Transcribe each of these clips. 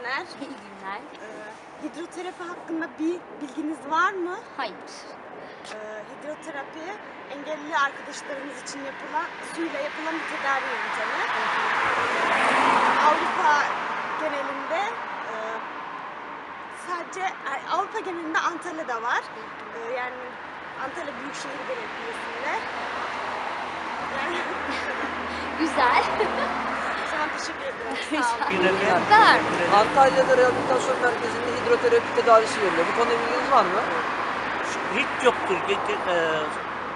günler. İyi günler. Ee, hidroterapi hakkında bir bilginiz var mı? Hayır. Ee, hidroterapi engelli arkadaşlarımız için yapılan, suyla yapılan bir tedavi yöntemi. Avrupa genelinde e, sadece Avrupa genelinde Antalya'da var. Ee, yani Antalya Büyükşehir Belediyesi'nde. Yani, Güzel. zaman teşekkür ederim. Bu kadar. Antalya'da rehabilitasyon merkezinde hidroterapi tedavisi veriliyor. Bu konuda bilginiz var mı? Hiç yoktur. Ge- e,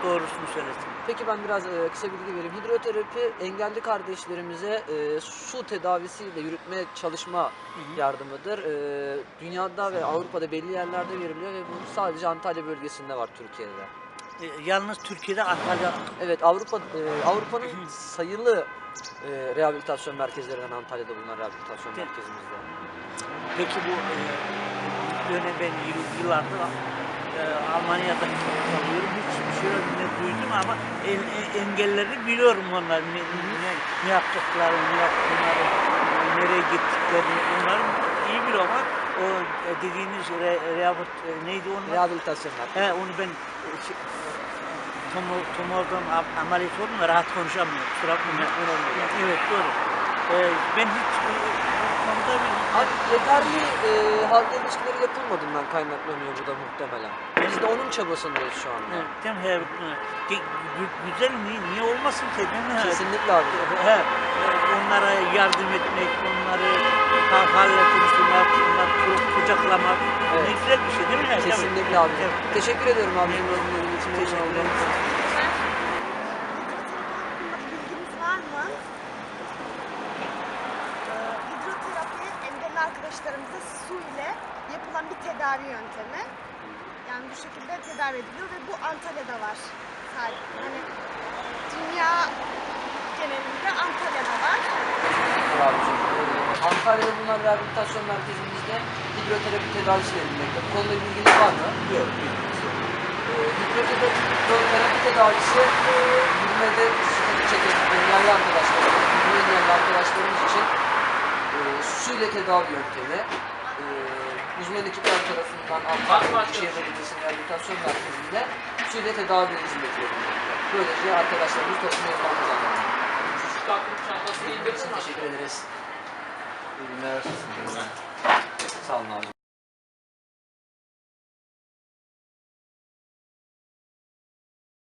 doğrusunu söylesin. Peki ben biraz e, kısa bilgi vereyim. Hidroterapi engelli kardeşlerimize e, su tedavisiyle yürütme çalışma yardımıdır. E, dünyada ve Avrupa'da belli yerlerde veriliyor ve bu sadece Antalya bölgesinde var Türkiye'de. E, yalnız Türkiye'de Antalya Evet Avrupa e, Avrupa'nın sayılı e, rehabilitasyon merkezlerinden Antalya'da bulunan rehabilitasyon Evet. merkezimizde. peki bu e, dönem ben yıl- yıllardır e, Almanya'da kalıyorum. Hiçbir şey ne duydum ama en, en- engelleri biliyorum onlar. Ne, ne, ne yaptıklarını, ne yaptıklarını, nereye gittiklerini onları iyi biliyorum ama o e, dediğiniz re, rehabit, e, neydi onlar? Rehabilitasyon. He onu ben e, şey, tumor, tumordan am- ameliyat oldum da rahat konuşamıyorum. Kusura bakmayın. Evet doğru. Ee, ben hiç konuda bir... Abi yeterli e, halk ilişkileri yapılmadığından kaynaklanıyor bu da muhtemelen. Biz de onun çabasındayız şu anda. Evet, değil mi? He, gü- güzel niye, niye olmasın ki değil mi? Kesinlikle abi. He, onlara yardım etmek, onları onları, onları ku- kucaklamak Evet. ne güzel bir şey değil mi? Kesinlikle abi. Evet. Teşekkür ediyorum abi. Yorumların için Teşekkür ederim. Bilginiz var mı? Ee, arkadaşlarımıza su ile yapılan bir tedavi yöntemi. Yani bu şekilde tedavi ediliyor ve bu Antalya'da var. Hani dünya genelinde Antalya'da var. Antalya'da bulunan rehabilitasyon merkezimizde hidroterapi tedavisi verilmekte. Bu konuda bilginiz var mı? Yok. Ee, hidroterapi hidroterapi tedavisi e, yürümede sıkıntı çeken engelli arkadaşlar, yürüme engelli arkadaşlarımız için e, su ile tedavi yöntemi. E, uzman ekipler tarafından Antalya Büyükşehir Belediyesi'nin rehabilitasyon merkezinde su ile tedavi hizmeti verilmekte. Böylece arkadaşlarımız toplum yaşam kazanmaktadır. Teşekkür ederiz. İyi günler. Sağ olun abi.